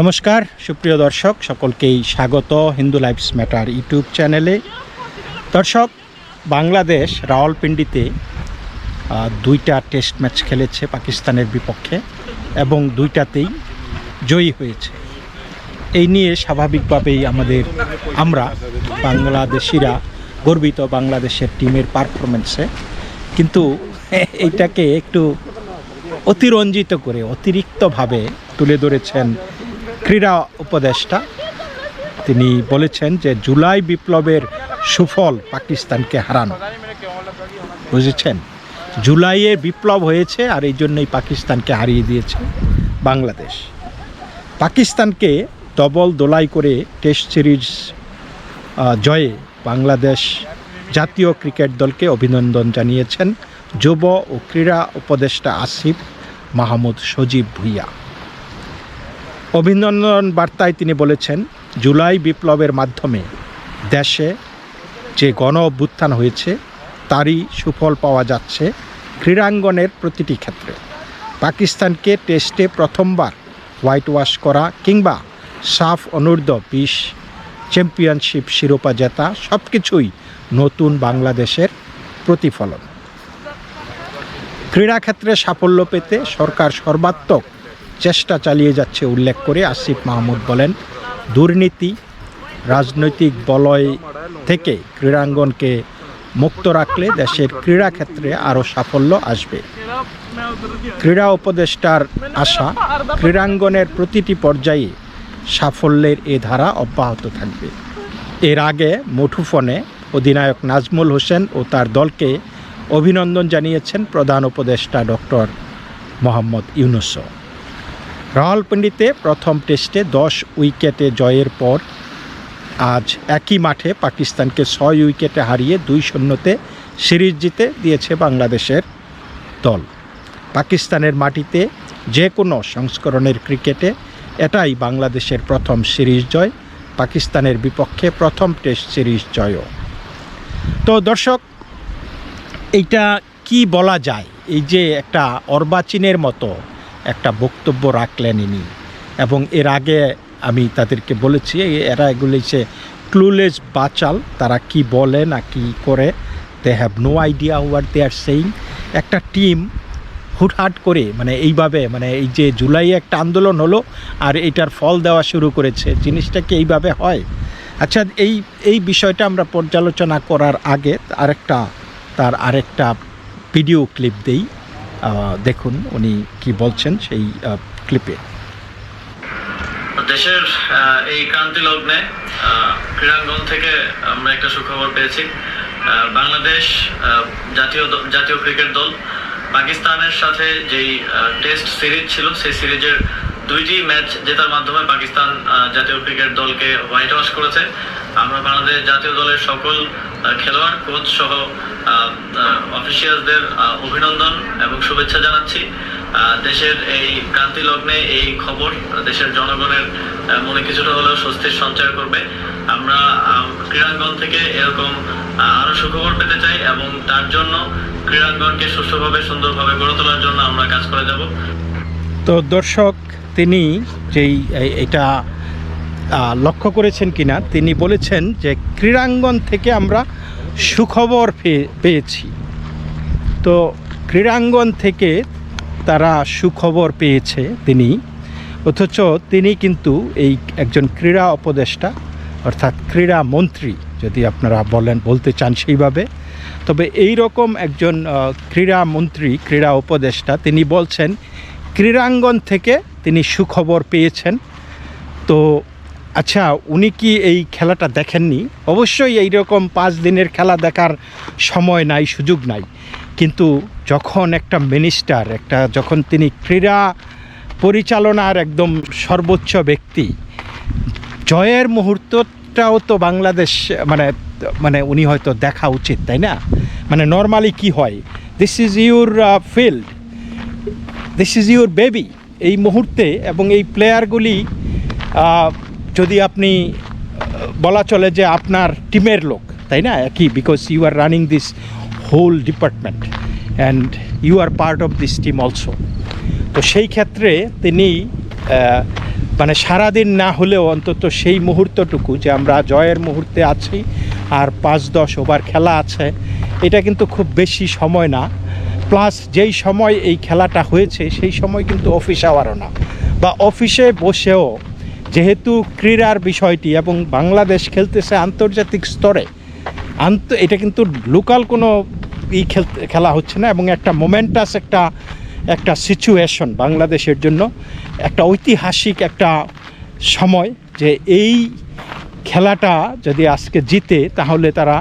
নমস্কার, সুপ্রিয় দর্শক, সকলকেই স্বাগত হিন্দু লাইফস ম্যাটার ইউটিউব চ্যানেলে। দর্শক, বাংলাদেশ রাওয়ালপিন্ডিতে দুইটা টেস্ট ম্যাচ খেলেছে পাকিস্তানের বিপক্ষে এবং দুইটাতেই জয়ী হয়েছে। এই নিয়ে স্বাভাবিকভাবেই আমাদের, আমরা বাংলাদেশিরা গর্বিত বাংলাদেশের টিমের পারফরমেন্সে কিন্তু এইটাকে একটু অতিরঞ্জিত করে, অতিরিক্তভাবে তুলে ধরেছেন ক্রীড়া উপদেষ্টা। তিনি বলেছেন যে জুলাই বিপ্লবের সুফল পাকিস্তানকে হারানো। বুঝেছেন? জুলাইয়ে বিপ্লব হয়েছে আর এই জন্যই পাকিস্তানকে হারিয়ে দিয়েছে বাংলাদেশ। পাকিস্তানকে ডবল দোলাই করে টেস্ট সিরিজ জয়ে বাংলাদেশ জাতীয় ক্রিকেট দলকে অভিনন্দন জানিয়েছেন যুব ও ক্রীড়া উপদেষ্টা আসিফ মাহমুদ সজীব ভুইয়া। অভিনন্দন বার্তায় তিনি বলেছেন, জুলাই বিপ্লবের মাধ্যমে দেশে যে গণ অভ্যুত্থান হয়েছে, তারই সুফল পাওয়া যাচ্ছে ক্রীড়াঙ্গনের প্রতিটি ক্ষেত্রে। পাকিস্তানকে টেস্টে প্রথমবার হোয়াইট ওয়াশ করা কিংবা সাফ অনূর্ধ্ব বিশ চ্যাম্পিয়নশিপ শিরোপা জেতা সব কিছুই নতুন বাংলাদেশের প্রতিফলন। ক্রীড়াক্ষেত্রে সাফল্য পেতে সরকার সর্বাত্মক চেষ্টা চালিয়ে যাচ্ছে উল্লেখ করে আসিফ মাহমুদ বলেন, দুর্নীতি, রাজনৈতিক বলয় থেকে ক্রীড়াঙ্গনকে মুক্ত রাখলে দেশের ক্রীড়াক্ষেত্রে আরও সাফল্য আসবে। ক্রীড়া উপদেষ্টার আশা, ক্রীড়াঙ্গনের প্রতিটি পর্যায়ে সাফল্যের এ ধারা অব্যাহত থাকবে। এর আগে মুঠোফোনে অধিনায়ক নাজমুল হোসেন ও তার দলকে অভিনন্দন জানিয়েছেন প্রধান উপদেষ্টা ডক্টর মোহাম্মদ ইউনুসও। রাওয়ালপিন্ডিতে প্রথম টেস্টে দশ উইকেটে জয়ের পর আজ একই মাঠে পাকিস্তানকে ছয় উইকেটে হারিয়ে দুই শূন্যতে সিরিজ জিতে দিয়েছে বাংলাদেশের দল। পাকিস্তানের মাটিতে যে কোনো সংস্করণের ক্রিকেটে এটাই বাংলাদেশের প্রথম সিরিজ জয়, পাকিস্তানের বিপক্ষে প্রথম টেস্ট সিরিজ জয়ও। তো দর্শক, এইটা কি বলা যায়? এই যে একটা অর্বাচীনের মতো একটা বক্তব্য রাখলেন ইনি। এবং এর আগে আমি তাদেরকে বলেছি এরা এগুলি সে ক্লুলেস বাচাল, তারা কি বলে না কি করে they have no idea what they are saying একটা টিম হুটহাট করে মানে এইভাবে মানে এই যে জুলাই একটা আন্দোলন হলো আর এটার ফল দেওয়া শুরু করেছে, জিনিসটা কি এইভাবে হয়? আচ্ছা এই এই বিষয়টা আমরা পর্যালোচনা করার আগে আরেকটা, তার আরেকটা ভিডিও ক্লিপ দেই। দেখুন উনি কি বলছেন সেই ক্লিপে দেশের এই ক্রান্তি লগ্নে ক্রীড়াঙ্গন থেকে আমরা একটা সুখবর পেয়েছি। বাংলাদেশ জাতীয় জাতীয় ক্রিকেট দল পাকিস্তানের সাথে যেই টেস্ট সিরিজ ছিল, সেই সিরিজের দুইটি ম্যাচ জেতার মাধ্যমে পাকিস্তান জাতীয় ক্রিকেট দলকে হোয়াইট ওয়াশ করেছে। আমরা বাংলাদেশ জাতীয় দলের সকল খেলোয়াড় কোচ সহ অফিসিয়ালদের অভিনন্দন এবং শুভেচ্ছা জানাচ্ছি। দেশের এই ক্রান্তি লগ্নে এই খবর দেশের জনগণের মনে কিছুটা হলেও স্বস্তির সঞ্চার করবে। আমরা ক্রীড়াঙ্গন থেকে এরকম আরও সুখবর পেতে চাই এবং তার জন্য ক্রীড়াঙ্গনকে সুষ্ঠুভাবে, সুন্দরভাবে গড়ে তোলার জন্য আমরা কাজ করে যাব। তো দর্শক, তিনি যেই এটা লক্ষ্য করেছেন কিনা, তিনি বলেছেন যে ক্রীড়াঙ্গন থেকে আমরা সুখবর পেয়ে- পেয়েছি। তো ক্রীড়াঙ্গন থেকে তারা সুখবর পেয়েছে তিনি, অথচ তিনি কিন্তু এই একজন ক্রীড়া উপদেষ্টা, অর্থাৎ ক্রীড়া মন্ত্রী, যদি আপনারা বলেন, বলতে চান সেইভাবে। তবে এই রকম একজন ক্রীড়া মন্ত্রী, ক্রীড়া উপদেষ্টা, তিনি বলছেন, ক্রীড়াঙ্গন থেকে তিনি সুখবর পেয়েছেন। তো আচ্ছা উনি কি এই খেলাটা দেখেননি? অবশ্যই এই রকম পাঁচ দিনের খেলা দেখার সময় নাই, সুযোগ নাই। কিন্তু যখন একটা মিনিস্টার একটা যখন তিনি ক্রীড়া পরিচালনার একদম সর্বোচ্চ ব্যক্তি, জয়ের মুহূর্তটাও তো বাংলাদেশ মানে মানে উনি হয়তো দেখা উচিত, তাই না? মানে নর্মালি কি হয়? This is your field this is your baby এই মুহূর্তে এবং এই প্লেয়ারগুলি যদি আপনি বলা চলে যে আপনার টিমের লোক, তাই না? একই because you are running this whole department and you are part of this team also তো সেই ক্ষেত্রে তিনি মানে সারাদিন না হলেও অন্তত সেই মুহূর্তটুকু যে আমরা জয়ের মুহূর্তে আছি আর পাঁচ দশ ওভার খেলা আছে, এটা কিন্তু খুব বেশি সময় না। প্লাস যেই সময় এই খেলাটা হয়েছে, সেই সময় কিন্তু অফিস আওয়ারও না। বা অফিসে বসেও যেহেতু ক্রীড়ার বিষয়টি এবং বাংলাদেশ খেলতেছে আন্তর্জাতিক স্তরে, আন্ত এটা কিন্তু লোকাল কোনো ই খেলতে খেলা হচ্ছে না এবং একটা মোমেন্টাস একটা একটা সিচুয়েশন বাংলাদেশের জন্য, একটা ঐতিহাসিক একটা সময় যে এই খেলাটা যদি আজকে জিতে তাহলে তারা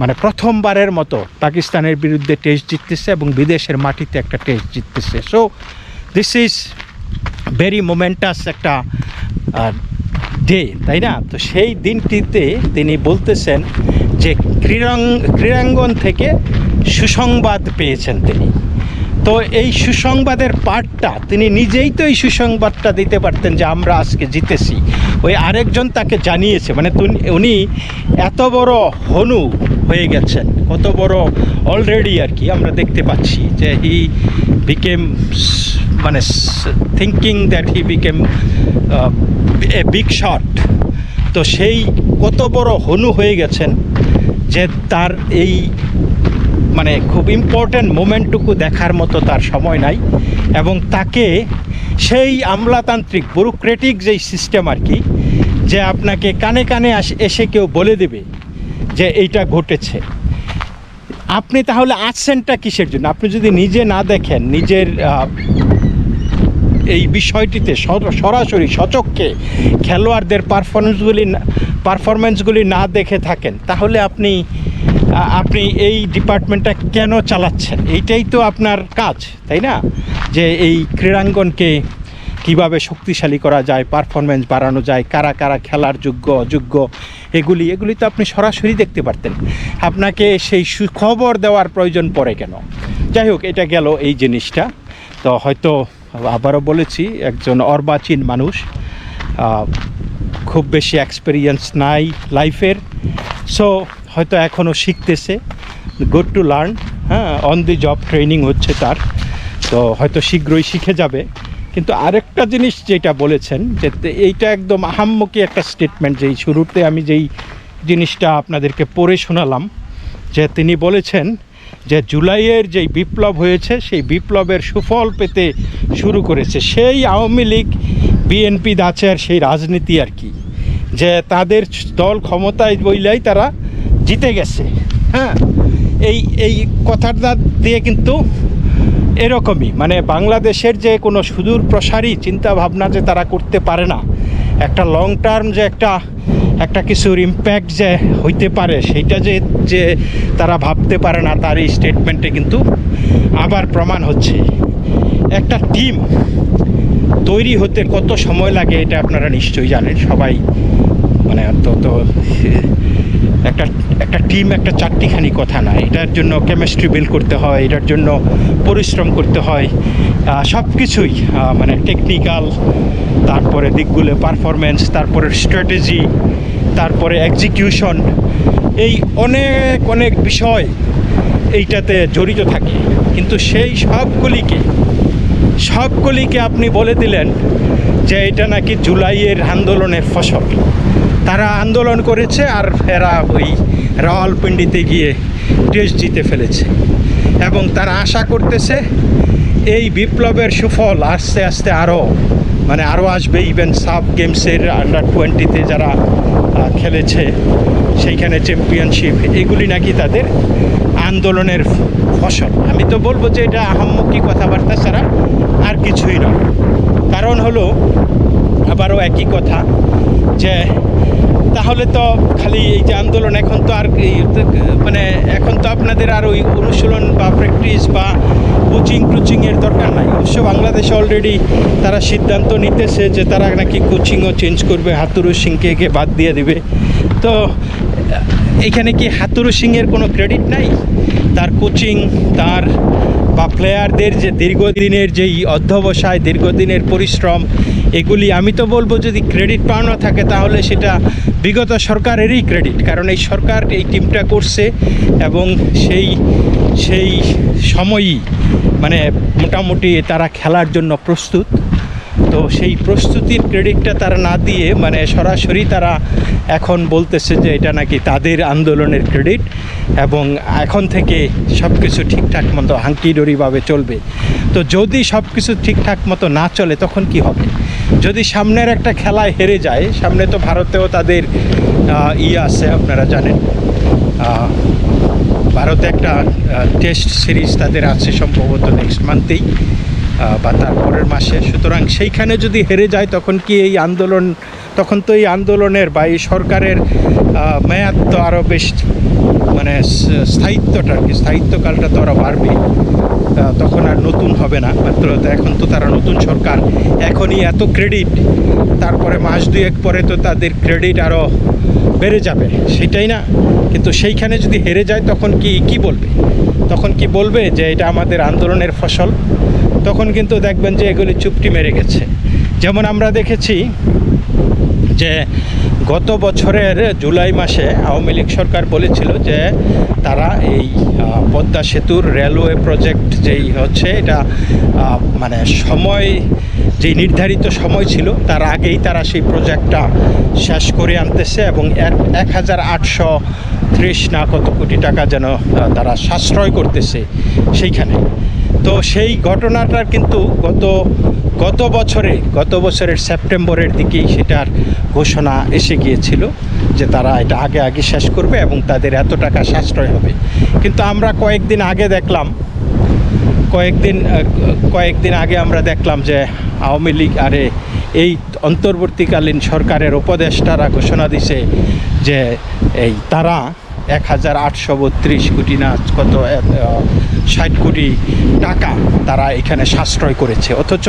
মানে প্রথমবারের মতো পাকিস্তানের বিরুদ্ধে টেস্ট জিততেছে এবং বিদেশের মাটিতে একটা test জিততেছে। So this is very momentous একটা ডে, তাই না? তো সেই দিনটিতে তিনি বলতেছেন যে ক্রীড়াং, ক্রীড়াঙ্গন থেকে সুসংবাদ পেয়েছেন তিনি। তো এই সুসংবাদের পার্টটা তিনি নিজেই তো এই সুসংবাদটা দিতে পারতেন যে আমরা আজকে জিতেছি। ওই আরেকজন তাকে জানিয়েছে মানে উনি এত বড় হনু হয়ে গেছেন, কত বড় অলরেডি আর কি আমরা দেখতে পাচ্ছি যে হি বিকেম মানে thinking that he became a big shot তো সেই কত বড় হনু হয়ে গেছেন যে তার এই মানে খুব ইম্পর্ট্যান্ট মোমেন্টটুকু দেখার মতো তার সময় নাই এবং তাকে সেই আমলাতান্ত্রিক ব্যুরোক্রেটিক যেই সিস্টেম আর কি, যে আপনাকে কানে কানে এসে কেউ বলে দেবে যে এইটা ঘটেছে। আপনি তাহলে আসছেনটা কিসের জন্য? আপনি যদি নিজে না দেখেন, নিজের এই বিষয়টিতে সরাসরি সচক্ষে খেলোয়াড়দের পারফরমেন্সগুলি পারফরমেন্সগুলি না দেখে থাকেন, তাহলে আপনি আপনি এই ডিপার্টমেন্টটা কেন চালাচ্ছেন? এইটাই তো আপনার কাজ, তাই না? যে এই ক্রীড়াঙ্গনকে কীভাবে শক্তিশালী করা যায় পারফরমেন্স বাড়ানো যায়, কারা কারা খেলার যোগ্য, অযোগ্য, এগুলি এগুলি তো আপনি সরাসরি দেখতে পারতেন। আপনাকে সেই সুখবর দেওয়ার প্রয়োজন পড়ে কেন? যাই হোক, এটা গেল এই জিনিসটা। তো হয়তো আবারও বলেছি, একজন অর্বাচীন মানুষ খুব বেশি এক্সপিরিয়েন্স নাই লাইফের সো হয়তো এখনও শিখতেছে গুড টু লার্ন হ্যাঁ অন দি জব ট্রেনিং হচ্ছে তার, তো হয়তো শীঘ্রই শিখে যাবে। কিন্তু আরেকটা জিনিস যেটা বলেছেন, যে এইটা একদম আহাম্মকি একটা স্টেটমেন্ট যেই শুরুতে আমি যেই জিনিসটা আপনাদেরকে পড়ে শোনালাম, যে তিনি বলেছেন যে জুলাইয়ের যেই বিপ্লব হয়েছে, সেই বিপ্লবের সুফল পেতে শুরু করেছে। সেই আওয়ামী লীগ, বিএনপি, দাচের সেই রাজনীতি আর কি, যে তাদের দল ক্ষমতায় বইলেই তারা জিতে গেছে। হ্যাঁ এই এই কথাটা দিয়ে কিন্তু এরকমই মানে বাংলাদেশের যে কোনো সুদূর প্রসারী চিন্তা ভাবনা যে তারা করতে পারে না একটা লং টার্ম যে একটা একটা কিছুর ইম্প্যাক্ট যে হইতে পারে, সেইটা যে যে তারা ভাবতে পারে না তার এই স্টেটমেন্টে কিন্তু আবার প্রমাণ হচ্ছে। একটা টিম তৈরি হতে কত সময় লাগে, এটা আপনারা নিশ্চয়ই জানেন, সবাই মানে তো তো একটা একটা টিম একটা চারটিখানি কথা না। এটার জন্য কেমিস্ট্রি বিল্ড করতে হয়, এটার জন্য পরিশ্রম করতে হয় সব কিছুই মানে টেকনিক্যাল তারপরে দিকগুলো পারফরমেন্স তারপরে স্ট্র্যাটেজি তারপরে এক্সিকিউশন এই অনেক অনেক বিষয় এইটাতে জড়িত থাকে। কিন্তু সেই সবগুলিকে সবগুলিকে আপনি বলে দিলেন যে এটা নাকি জুলাইয়ের আন্দোলনের ফসল। তারা আন্দোলন করেছে আর এরা ওই রাওয়ালপিন্ডিতে গিয়ে টেস্ট জিতে ফেলেছে। এবং তারা আশা করতেছে এই বিপ্লবের সুফল আস্তে আস্তে আরও মানে আরও আসবে। ইভেন সাব গেমসের আন্ডার টোয়েন্টিতে যারা খেলেছে, সেইখানে চ্যাম্পিয়নশিপ এগুলি নাকি তাদের আন্দোলনের ফসল। আমি তো বলব যে এটা আহাম্মকি কথাবার্তা ছাড়া আর কিছুই নয়। কারণ হলো, আবারও একই কথা, যে তাহলে তো খালি এই যে আন্দোলন, এখন তো আর মানে এখন তো আপনাদের আর ওই অনুশীলন বা প্র্যাকটিস বা কোচিং টুচিংয়ের দরকার নাই। অবশ্য বাংলাদেশে অলরেডি তারা সিদ্ধান্ত নিতেছে যে তারা নাকি কোচিংও চেঞ্জ করবে, হাতুরু সিংকে বাদ দিয়ে দিবে। তো, এখানে কি হাতুরু সিংয়ের কোনো ক্রেডিট নাই? তার কোচিং তার বা প্লেয়ারদের যে দীর্ঘদিনের যেই অধ্যবসায়, দীর্ঘদিনের পরিশ্রম, এগুলি আমি তো বলব যদি ক্রেডিট পাওয়ানো থাকে তাহলে সেটা বিগত সরকারেরই ক্রেডিট কারণ এই সরকার এই টিমটা করছে এবং সেই সেই সময়ই মানে মোটামুটি তারা খেলার জন্য প্রস্তুত। তো সেই প্রস্তুতির ক্রেডিটটা তারা না দিয়ে মানে সরাসরি তারা এখন বলতেছে যে এটা নাকি তাদের আন্দোলনের ক্রেডিট এবং এখন থেকে সব কিছু ঠিকঠাক মতো হাঙ্কিডোরিভাবে চলবে। তো যদি সব কিছু ঠিকঠাক মতো না চলে, তখন কি হবে? যদি সামনের একটা খেলায় হেরে যায়, সামনে তো ভারতেও তাদের ইয়ে আছে, আপনারা জানেন। ভারতে একটা টেস্ট সিরিজ তাদের আছে সম্ভবত নেক্সট মান্থেই বা তার পরের মাসে। সুতরাং সেইখানে যদি হেরে যায়, তখন কি এই আন্দোলন, তখন তো এই আন্দোলনের বা এই সরকারের মেয়াদ তো আরও বেশ মানে স্থায়িত্বটা আর কি, স্থায়িত্বকালটা তো আরও বাড়বে। তখন আর নতুন হবে না। মাত্র এখন তো তারা নতুন সরকার। এখনই এত ক্রেডিট তারপরে মাস দুয়েক পরে তো তাদের ক্রেডিট আরও বেড়ে যাবে। সেটাই না। কিন্তু সেইখানে যদি হেরে যায়, তখন কি কি বলবে? তখন কি বলবে যে এটা আমাদের আন্দোলনের ফসল? তখন কিন্তু দেখবেন যে এগুলি চুপটি মেরে গেছে। যেমন আমরা দেখেছি যে গত বছরের জুলাই মাসে আওয়ামী লীগ সরকার বলেছিল যে তারা এই পদ্মা সেতুর রেলওয়ে প্রজেক্ট যেই হচ্ছে, এটা মানে সময়, যে নির্ধারিত সময় ছিল, তার আগেই তারা সেই প্রজেক্টটা শেষ করে আনতেছে এবং এক এক হাজার আটশো ত্রিশ না কত কোটি টাকা যেন তারা সাশ্রয় করতেছে সেইখানে। তো সেই ঘটনাটার কিন্তু গত গত বছরে, গত বছরের সেপ্টেম্বরের দিকেই সেটার ঘোষণা এসে গিয়েছিল যে তারা এটা আগে আগে শেষ করবে এবং তাদের এত টাকা সাশ্রয় হবে। কিন্তু আমরা কয়েকদিন আগে দেখলাম, কয়েকদিন কয়েকদিন আগে আমরা দেখলাম যে আওয়ামী লীগ, আরে এই অন্তর্বর্তীকালীন সরকারের উপদেষ্টারা ঘোষণা দিছে যে এই তারা এক হাজার আটশো বত্রিশ কোটি না, কত ষাট কোটি টাকা তারা এখানে সাশ্রয় করেছে। অথচ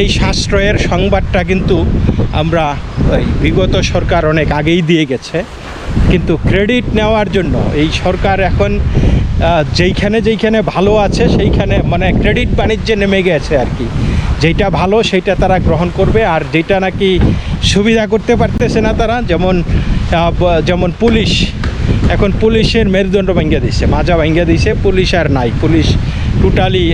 এই সাশ্রয়ের সংবাদটা কিন্তু আমরা বিগত সরকার অনেক আগেই দিয়ে গেছে। কিন্তু ক্রেডিট নেওয়ার জন্য এই সরকার এখন যেইখানে যেইখানে ভালো আছে সেইখানে মানে ক্রেডিট বাণিজ্যে নেমে গেছে আর কি। যেটা ভালো সেইটা তারা গ্রহণ করবে আর যেটা নাকি সুবিধা করতে পারতেছে না তারা, যেমন যেমন পুলিশ এখন পুলিশের মেরুদণ্ড ভেঙে দিছে, মাজা ভেঙে দিছে, পুলিশ আর নাই, পুলিশ টোটালি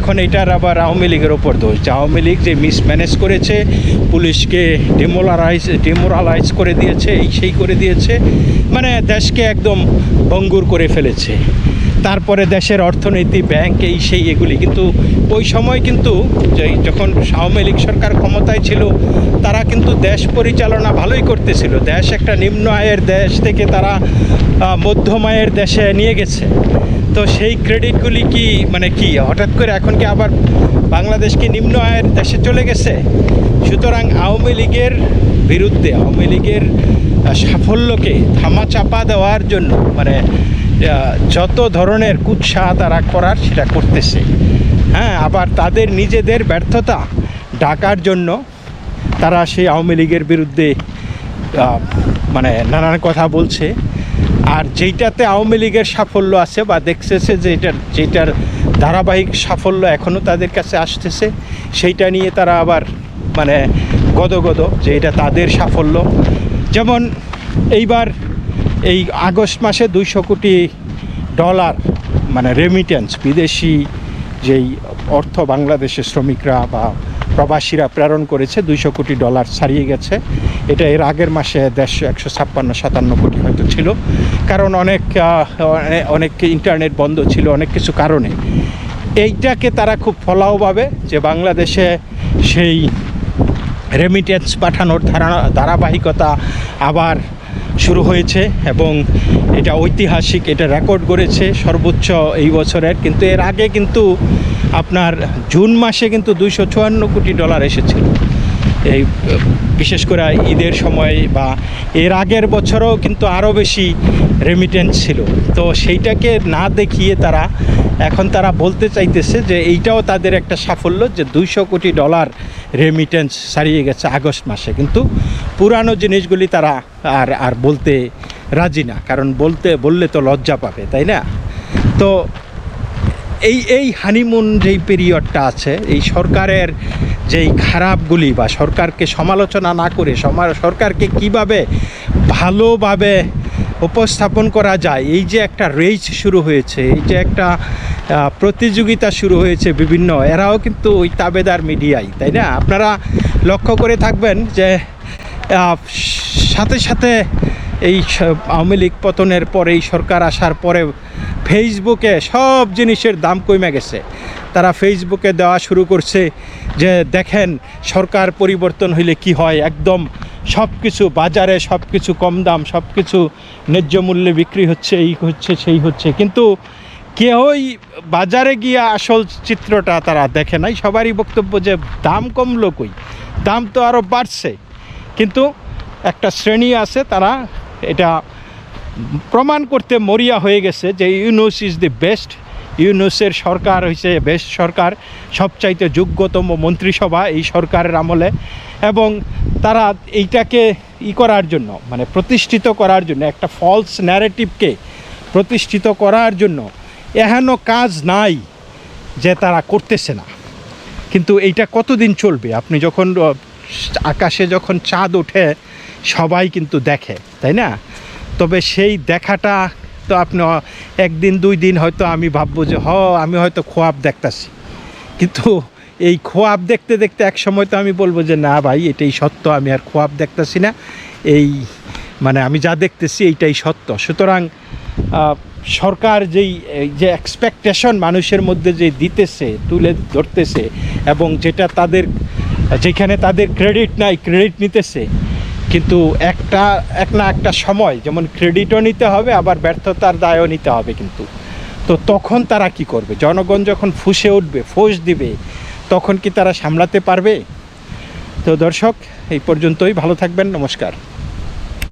এখন এটার আবার আওয়ামী লীগের ওপর দোষ। যে আওয়ামী লীগ যে মিসম্যানেজ করেছে, পুলিশকে ডিমোলারাইজ ডিমোরালাইজ করে দিয়েছে, এই সেই করে দিয়েছে মানে দেশকে একদম ভঙ্গুর করে ফেলেছে। তারপরে দেশের অর্থনীতি ব্যাংক এই সেই এগুলি। কিন্তু ওই সময় কিন্তু যখন আওয়ামী লীগ সরকার ক্ষমতায় ছিল, তারা কিন্তু দেশ পরিচালনা ভালোই করতেছিল। দেশ একটা নিম্ন আয়ের দেশ থেকে তারা মধ্যম আয়ের দেশে নিয়ে গেছে। তো সেই ক্রেডিটগুলি কি মানে কি, হঠাৎ করে এখন কি আবার বাংলাদেশ কি নিম্ন আয়ের দেশে চলে গেছে? সুতরাং আওয়ামী লীগের বিরুদ্ধে, আওয়ামী লীগের সাফল্যকে ধামাচাপা দেওয়ার জন্য মানে যত ধরনের কুৎসা তারা করার সেটা করতেছে। হ্যাঁ আবার তাদের নিজেদের ব্যর্থতা ডাকার জন্য তারা সেই আওয়ামী লীগের বিরুদ্ধে মানে নানান কথা বলছে। আর যেইটাতে আওয়ামী লীগের সাফল্য আছে বা দেখতেছে যে এটার যেটার ধারাবাহিক সাফল্য এখনও তাদের কাছে আসতেছে, সেইটা নিয়ে তারা আবার মানে গদগদ যে এটা তাদের সাফল্য। যেমন এইবার এই আগস্ট মাসে দুইশো কোটি ডলার মানে রেমিটেন্স বিদেশি যেই অর্থ বাংলাদেশের শ্রমিকরা বা প্রবাসীরা প্রেরণ করেছে, দুইশো কোটি ডলার ছাড়িয়ে গেছে। এটা এর আগের মাসে দেড়শো, একশো ছাপ্পান্ন, সাতান্ন কোটি হয়তো ছিল। কারণ অনেক অনেক ইন্টারনেট বন্ধ ছিল অনেক কিছু কারণে। এইটাকে তারা খুব ফলাওভাবে যে বাংলাদেশে সেই রেমিটেন্স পাঠানোর ধারা, ধারাবাহিকতা আবার শুরু হয়েছে এবং এটা ঐতিহাসিক, এটা রেকর্ড করেছে সর্বোচ্চ এই বছরের। কিন্তু এর আগে কিন্তু আপনার জুন মাসে কিন্তু দুইশো চুয়ান্ন কোটি ডলার এসেছিল। এই, বিশেষ করে ঈদের সময় বা এর আগের বছরও কিন্তু আরও বেশি রেমিটেন্স ছিল। তো সেইটাকে না দেখিয়ে তারা, এখন তারা বলতে চাইতেছে যে এইটাও তাদের একটা সাফল্য যে দুইশো কোটি ডলার রেমিটেন্স ছাড়িয়ে গেছে আগস্ট মাসে। কিন্তু পুরানো জিনিসগুলি তারা আর আর বলতে রাজি না। কারণ বলতে, বললে তো লজ্জা পাবে, তাই না? তো এই এই হানিমুন যেই পিরিয়ডটা আছে, এই সরকারের যেই খারাপগুলি বা সরকারকে সমালোচনা না করে সরকারকে কীভাবে ভালোভাবে উপস্থাপন করা যায়, এই যে একটা রেজ শুরু হয়েছে, এই যে একটা প্রতিযোগিতা শুরু হয়েছে বিভিন্ন, এরাও কিন্তু ওই তাবেদার মিডিয়াই তাই না? আপনারা লক্ষ্য করে থাকবেন যে সাথে সাথে এই আওয়ামী লীগ পতনের পরে এই সরকার আসার পরে ফেসবুকে সব জিনিসের দাম কমে গেছে। তারা ফেসবুকে দেওয়া শুরু করছে যে, দেখেন সরকার পরিবর্তন হইলে কি হয়? একদম সব কিছু বাজারে সব কিছু কম দাম সব কিছু ন্যায্য মূল্যে বিক্রি হচ্ছে, এই হচ্ছে, সেই হচ্ছে। কিন্তু কেউই বাজারে গিয়ে আসল চিত্রটা তারা দেখে নাই। সবারই বক্তব্য যে দাম কমলো কই? দাম তো আরও বাড়ছে। কিন্তু একটা শ্রেণি আছে তারা এটা প্রমাণ করতে মরিয়া হয়ে গেছে যে ইউনুস ইজ দি বেস্ট। ইউনুসের সরকার হয়েছে বেস্ট সরকার, সবচাইতে যোগ্যতম মন্ত্রিসভা এই সরকারের আমলে। এবং তারা এইটাকে ই করার জন্য মানে প্রতিষ্ঠিত করার জন্য, একটা ফলস ন্যারেটিভকে প্রতিষ্ঠিত করার জন্য এহেন কাজ নাই যে তারা করতেছে না। কিন্তু এইটা কতদিন চলবে? আপনি যখন আকাশে যখন চাঁদ ওঠে, সবাই কিন্তু দেখে, তাই না? তবে সেই দেখাটা তো আপনি একদিন, দুই দিন হয়তো আমি ভাববো যে, হ, আমি হয়তো খোয়াব দেখতাছি। কিন্তু এই খোয়াব দেখতে দেখতে এক সময় তো আমি বলব যে, না ভাই, এটাই সত্য, আমি আর খোয়াব দেখতাছি না। এই মানে আমি যা দেখতেছি এইটাই সত্য। সুতরাং সরকার যেই যে এক্সপেকটেশন মানুষের মধ্যে যে দিতেছে, তুলে ধরতেছে, এবং যেটা তাদের, যেখানে তাদের ক্রেডিট নাই ক্রেডিট নিতেছে, কিন্তু একটা, এক না একটা সময়, যেমন ক্রেডিটও নিতে হবে, আবার ব্যর্থতার দায়ও নিতে হবে কিন্তু। তো তখন তারা কি করবে? জনগণ যখন ফুসে উঠবে, ফোঁস দিবে, তখন কি তারা সামলাতে পারবে? তো দর্শক, এই পর্যন্তই, ভালো থাকবেন, নমস্কার।